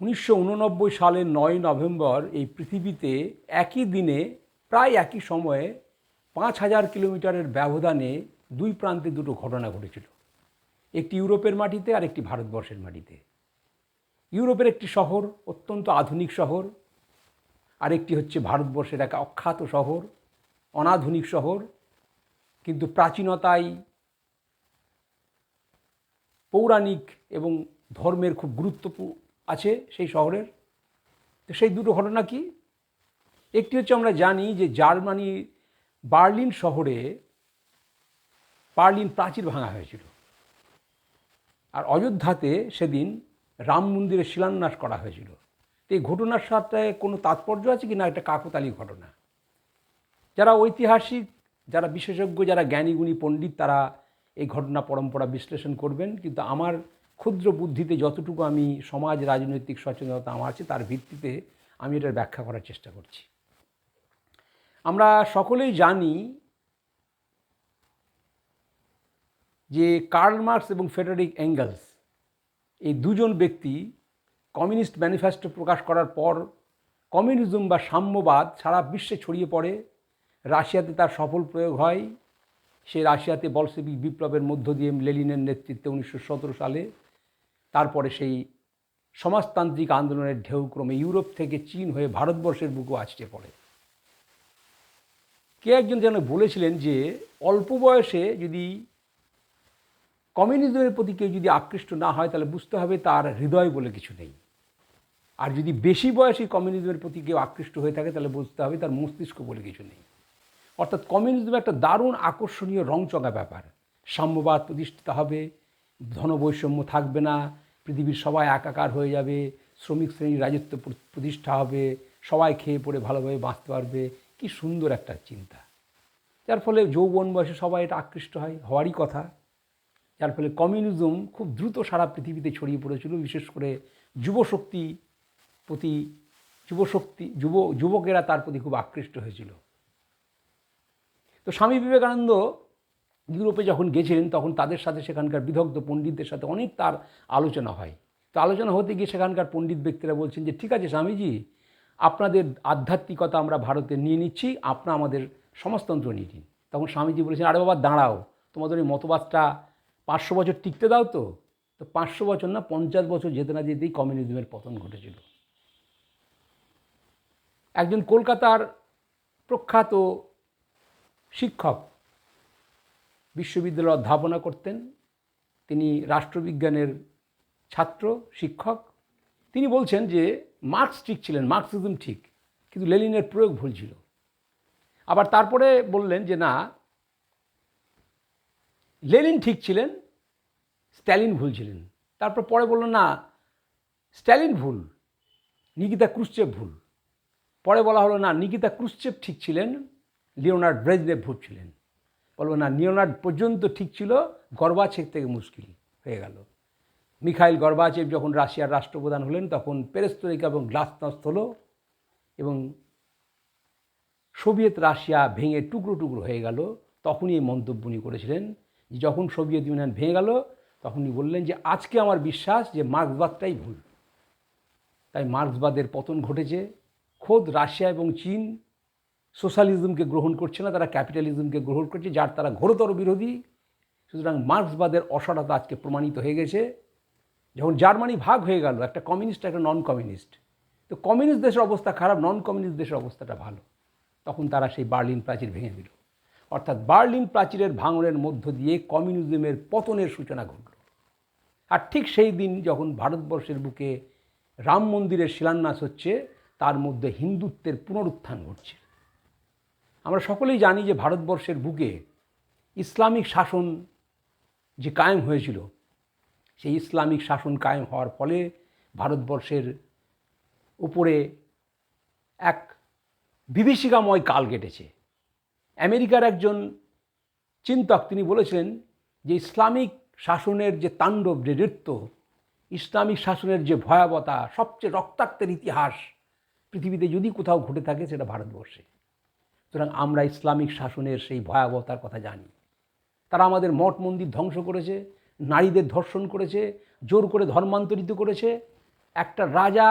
উনিশশো উননব্বই সালের নয় নভেম্বর এই পৃথিবীতে একই দিনে, প্রায় একই সময়ে পাঁচ হাজার কিলোমিটারের ব্যবধানে দুই প্রান্তে দুটো ঘটনা ঘটেছিল। একটি ইউরোপের মাটিতে আর একটি ভারতবর্ষের মাটিতে। ইউরোপের একটি শহর, অত্যন্ত আধুনিক শহর, আর একটি হচ্ছে ভারতবর্ষের এক অখ্যাত শহর, অনাধুনিক শহর, কিন্তু প্রাচীনতায় পৌরাণিক এবং ধর্মের খুব গুরুত্ব পু- আছে সেই শহরের। তো সেই দুটো ঘটনা কি? একটি হচ্ছে আমরা জানি যে জার্মানি বার্লিন শহরে বার্লিন প্রাচীর ভাঙা হয়েছিল। আর অযোধ্যাতে সেদিন রাম মন্দিরের শিলান্যাস করা হয়েছিল। এই ঘটনার সাথে কোনো তাৎপর্য আছে কি না? একটা কাকতালি ঘটনা। যারা ঐতিহাসিক, যারা বিশেষজ্ঞ, যারা জ্ঞানীগুণী পণ্ডিত তারা এই ঘটনা পরম্পরা বিশ্লেষণ করবেন। কিন্তু আমার ক্ষুদ্র বুদ্ধিতে যতটুকু আমি সমাজ, রাজনৈতিক সচেতনতা আমার আছে, তার ভিত্তিতে আমি এটার ব্যাখ্যা করার চেষ্টা করছি। আমরা সকলেই জানি যে কার্ল মার্কস এবং ফেডারিক অ্যাঙ্গেলস এই দুজন ব্যক্তি কমিউনিস্ট ম্যানিফেস্টো প্রকাশ করার পর কমিউনিজম বা সাম্যবাদ সারা বিশ্বে ছড়িয়ে পড়ে। রাশিয়াতে তার সফল প্রয়োগ হয়। সে রাশিয়াতে বলসেবিক বিপ্লবের মধ্য দিয়ে লেলিনের নেতৃত্বে উনিশশো সতেরো সালে তারপরে সেই সমাজতান্ত্রিক আন্দোলনের ঢেউক্রমে ইউরোপ থেকে চীন হয়ে ভারতবর্ষের বুকও আছড়ে পড়ে। কে একজন যেন বলেছিলেন যে, অল্প বয়সে যদি কমিউনিজমের প্রতি কেউ যদি আকৃষ্ট না হয়, তাহলে বুঝতে হবে তার হৃদয় বলে কিছু নেই। আর যদি বেশি বয়সী কমিউনিজমের প্রতি কেউ আকৃষ্ট হয়ে থাকে, তাহলে বুঝতে হবে তার মস্তিষ্ক বলে কিছু নেই। অর্থাৎ কমিউনিজম একটা দারুণ আকর্ষণীয় রংচঙা ব্যাপার। সাম্যবাদ প্রতিষ্ঠিত হবে, ধনবৈষম্য থাকবে না পৃথিবীর সবাই একাকার হয়ে যাবে, শ্রমিক শ্রেণির রাজত্ব প্রতিষ্ঠা হবে, সবাই খেয়ে পড়ে ভালোভাবে বাঁচতে পারবে। কি সুন্দর একটা চিন্তা। যার ফলে যৌবন বয়সে সবাই এটা আকৃষ্ট হয়, হওয়ারই কথা। যার ফলে কমিউনিজম খুব দ্রুত সারা পৃথিবীতে ছড়িয়ে পড়েছিল, বিশেষ করে যুবশক্তি প্রতি, যুবশক্তি, যুব, যুবকেরা তার প্রতি খুব আকৃষ্ট হয়েছিল। তো স্বামী বিবেকানন্দ ইউরোপে যখন গেছিলেন, তখন তাদের সাথে সেখানকার বিদগ্ধ পণ্ডিতদের সাথে অনেক তার আলোচনা হয়। তো আলোচনা হতে গিয়ে সেখানকার পণ্ডিত ব্যক্তিরা বলছেন যে, ঠিক আছে স্বামীজি, আপনাদের আধ্যাত্মিকতা আমরা ভারতে নিয়ে নিচ্ছি, আপনা আমাদের সমাজতন্ত্র নিয়ে নিন। তখন স্বামীজি বলেছেন, আরে বাবা, দাঁড়াও, তোমাদের ওই মতবাদটা পাঁচশো বছর টিকতে দাও তো। তো পাঁচশো বছর না, পঞ্চাশ বছর যেতে না যেতেই কমিউনিজমের পতন ঘটেছিল। একজন কলকাতার প্রখ্যাত শিক্ষক বিশ্ববিদ্যালয়ে অধ্যাপনা করতেন। তিনি রাষ্ট্রবিজ্ঞানের ছাত্র, শিক্ষক। তিনি বলছেন যে, মার্কস ঠিক ছিলেন, মার্কসিজম ঠিক, কিন্তু লেনিনের প্রয়োগ ভুল ছিল। আবার তারপরে বললেন যে, না, লেনিন ঠিক ছিলেন, স্ট্যালিন ভুল ছিলেন। তারপর পরে বললেন, না, স্ট্যালিন ভুল, নিকিতা ক্রুশ্চেভ ভুল। পরে বলা হলো, না, নিকিতা ক্রুশ্চেভ ঠিক ছিলেন, লিওনার্ড ব্রেজনেভ ভুল ছিলেন। বলব না, লিওনার্ড পর্যন্ত ঠিক ছিল গর্বাচেভ থেকে মুশকিল হয়ে গেল। মিখাইল গর্বাচেভ যখন রাশিয়ার রাষ্ট্রপ্রধান হলেন, তখন পেরেস্তরিকা এবং গ্লাসনস্ত হলো এবং সোভিয়েত রাশিয়া ভেঙে টুকরো টুকরো হয়ে গেল। তখনই এই মন্তব্য উনি করেছিলেন যে যখন সোভিয়েত ইউনিয়ন ভেঙে গেল, তখন উনি বললেন যে, আজকে আমার বিশ্বাস যে মার্ক্সবাদটাই ভুল। তাই মার্ক্সবাদের পতন ঘটেছে। খোদ রাশিয়া এবং চীন সোশ্যালিজমকে গ্রহণ করছে না, তারা ক্যাপিটালিজমকে গ্রহণ করছে, যার তারা ঘোরতর বিরোধী। সুতরাং মার্ক্সবাদের অসরতা আজকে প্রমাণিত হয়ে গেছে। যখন জার্মানি ভাগ হয়ে গেল, একটা কমিউনিস্ট, একটা নন কমিউনিস্ট তো কমিউনিস্ট দেশের অবস্থা খারাপ নন কমিউনিস্ট দেশের অবস্থাটা ভালো। তখন তারা সেই বার্লিন প্রাচীর ভেঙে দিল। অর্থাৎ বার্লিন প্রাচীরের ভাঙনের মধ্য দিয়ে কমিউনিজমের পতনের সূচনা ঘটল। আর ঠিক সেই দিন যখন ভারতবর্ষের বুকে রাম মন্দিরের শিলান্যাস হচ্ছে, তার মধ্যে হিন্দুত্বের পুনরুত্থান ঘটছে। আমরা সকলেই জানি যে ভারতবর্ষের বুকে ইসলামিক শাসন যে কায়েম হয়েছিল, সেই ইসলামিক শাসন কায়েম হওয়ার ফলে ভারতবর্ষের উপরে এক বিভীষিকাময় কাল কেটেছে। আমেরিকার একজন চিন্তক তিনি বলেছিলেন যে ইসলামিক শাসনের যে তাণ্ডব, যে নৃত্য, ইসলামিক শাসনের যে ভয়াবতা সবচেয়ে রক্তাক্তের ইতিহাস পৃথিবীতে যদি কোথাও ঘটে থাকে, সেটা ভারতবর্ষে। সুতরাং আমরা ইসলামিক শাসনের সেই ভয়াবহতার কথা জানি। তারা আমাদের মঠ মন্দির ধ্বংস করেছে, নারীদের ধর্ষণ করেছে, জোর করে ধর্মান্তরিত করেছে। একটা রাজা,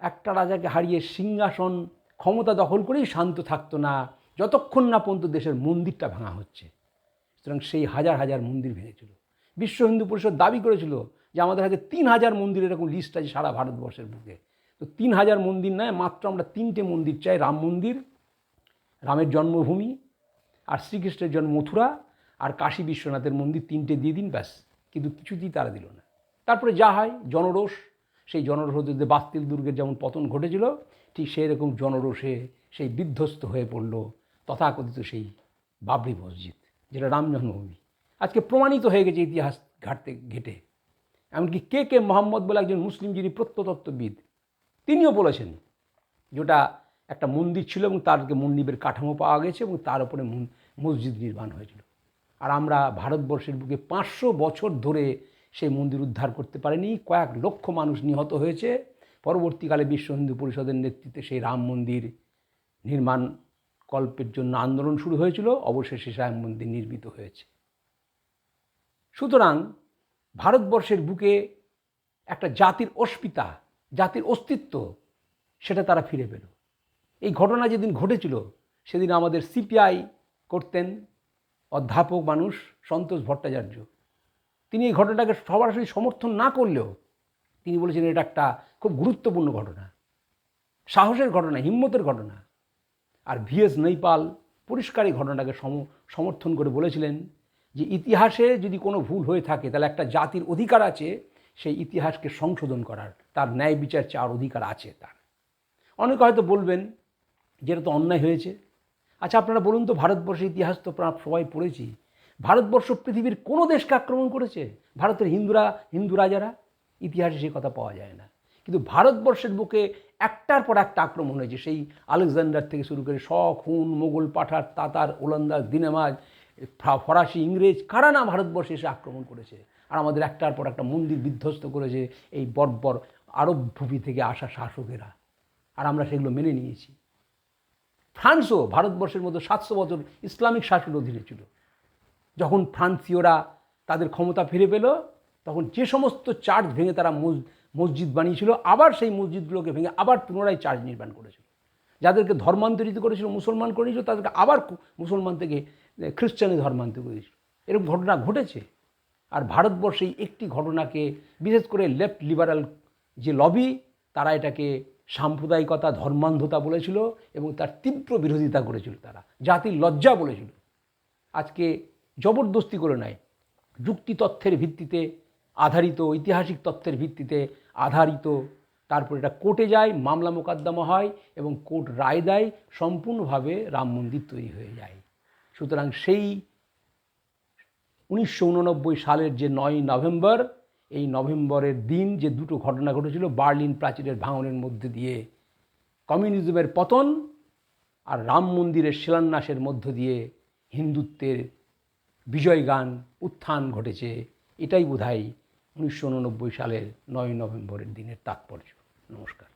একটা রাজাকে হারিয়ে সিংহাসন, ক্ষমতা দখল করেই শান্ত থাকতো না, যতক্ষণ না পর্যন্ত দেশের মন্দিরটা ভাঙা হচ্ছে। সুতরাং সেই হাজার হাজার মন্দির ভেঙেছিল। বিশ্ব হিন্দু পরিষদ দাবি করেছিল যে আমাদের হাতে তিন হাজার মন্দির এরকম লিস্ট আছে সারা ভারতবর্ষের বুকে। তো তিন হাজার মন্দির নয়, মাত্র আমরা তিনটে মন্দির চাই, রাম মন্দির রামের জন্মভূমি, আর শ্রীকৃষ্ণের জন্ম মথুরা, আর কাশী বিশ্বনাথের মন্দির তিনটে দিয়ে দিন, ব্যাস। কিন্তু কিছুতেই তারা দিল না। তারপরে যা হয়, জনরোষ, সেই জনরোষ বাস্তিল দুর্গের যেমন পতন ঘটেছিল, ঠিক সেই রকম জনরোষে সেই বিধ্বস্ত হয়ে পড়ল তথাকথিত সেই বাবরি মসজিদ, যেটা রাম জন্মভূমি। আজকে প্রমাণিত হয়ে গেছে ইতিহাস ঘাটতে ঘেটে। এমনকি কে কে মোহাম্মদ বলে একজন মুসলিম যিনি প্রত্নতত্ত্ববিদ, তিনিও বলেছেন, যেটা একটা মন্দির ছিল এবং তারকে মন্দিরের কাঠামো পাওয়া গেছে এবং তার উপরে মসজিদ নির্মাণ হয়েছিল। আর আমরা ভারতবর্ষের বুকে পাঁচশো বছর ধরে সেই মন্দির উদ্ধার করতে পারিনি। কয়েক লক্ষ মানুষ নিহত হয়েছে। পরবর্তীকালে বিশ্ব হিন্দু পরিষদের নেতৃত্বে সেই রাম মন্দির নির্মাণ কল্পের জন্য আন্দোলন শুরু হয়েছিল। অবশেষে সেই রাম মন্দির নির্মিত হয়েছে। সুতরাং ভারতবর্ষের বুকে একটা জাতির অস্মিতা, জাতির অস্তিত্ব, সেটা তারা ফিরে পেল। এই ঘটনা যেদিন ঘটেছিল, সেদিন আমাদের সিপিআই করতেন অধ্যাপক মানুষ সন্তোষ ভট্টাচার্য। তিনি এই ঘটনাটাকে সরাসরি সমর্থন না করলেও তিনি বলেছেন এটা একটা খুব গুরুত্বপূর্ণ ঘটনা। সাহসের ঘটনা, হিম্মতের ঘটনা। আর ভিএস নৈপাল পরিষ্কার এই ঘটনাটাকে সম, সমর্থন করে বলেছিলেন যে ইতিহাসে যদি কোনো ভুল হয়ে থাকে, তাহলে একটা জাতির অধিকার আছে, সেই ইতিহাসকে সংশোধন করার। তার ন্যায় বিচার চাওয়ার অধিকার আছে তার। অনেকে হয়তো বলবেন যেটা তো অন্যায় হয়েছে। আচ্ছা আপনারা বলুন তো, ভারতবর্ষের ইতিহাস তো সবাই পড়েছি। ভারতবর্ষ পৃথিবীর কোনো দেশকে আক্রমণ করেছে? ভারতের হিন্দুরা, হিন্দু রাজারা? ইতিহাসে সেই কথা পাওয়া যায় না। কিন্তু ভারতবর্ষের বুকে একটার পর একটা আক্রমণ হয়েছে। সেই আলেকজান্ডার থেকে শুরু করে শক, হুন, মোগল পাঠার, তাতার, ওলন্দাজ, দিনেমাজ ফরাসি, ইংরেজ, কারা না ভারতবর্ষে এসে আক্রমণ করেছে? আর আমাদের একটার পর একটা মন্দির বিধ্বস্ত করেছে এই বর্বর আরব ভূমি থেকে আসা শাসকেরা। আর আমরা সেগুলো মেনে নিয়েছি। ফ্রান্সও ভারতবর্ষের মতো সাতশো বছর ইসলামিক শাসনের অধীনে ছিল। যখন ফ্রান্সীয়রা তাদের ক্ষমতা ফিরে পেল, তখন যে সমস্ত চার্চ ভেঙে তারা মসজিদ বানিয়েছিল, আবার সেই মসজিদগুলোকে ভেঙে আবার পুনরায় চার্চ নির্মাণ করেছিল। যাদেরকে ধর্মান্তরিত করেছিল, মুসলমান করেছিল তাদেরকে আবার মুসলমান থেকে খ্রিস্টানে ধর্মান্তর করে দিয়েছিল। এরকম ঘটনা ঘটেছে। আর ভারতবর্ষে একটি ঘটনাকে, বিশেষ করে লেফট লিবারাল যে লবি, তারা এটাকে সাম্প্রদায়িকতা, ধর্মান্ধতা বলেছিল এবং তার তীব্র বিরোধিতা করেছিল তারা। জাতির লজ্জা বলেছিল। আজকে জবরদস্তি করে নেয়। যুক্তি তথ্যের ভিত্তিতে, আধারিত ঐতিহাসিক তথ্যের ভিত্তিতে আধারিত, তারপর এটা কোর্টে যায়, মামলা মোকদ্দমা হয় এবং কোর্ট রায় দেয়, সম্পূর্ণভাবে রাম মন্দির তৈরি হয়ে যায়। সুতরাং সেই উনিশশো উননব্বই সালের যে নয় নভেম্বর এই নভেম্বরের দিন যে দুটো ঘটনা ঘটেছিল, বার্লিন প্রাচীরের ভাঙনের মধ্যে দিয়ে, কমিউনিজমের পতন আর রাম মন্দিরের শিলান্যাসের মধ্য দিয়ে হিন্দুত্বের বিজয়গান উত্থান ঘটেছে। এটাই বোধহয় উনিশশো উননব্বই সালের নয় নভেম্বরের দিনের তাৎপর্য। নমস্কার।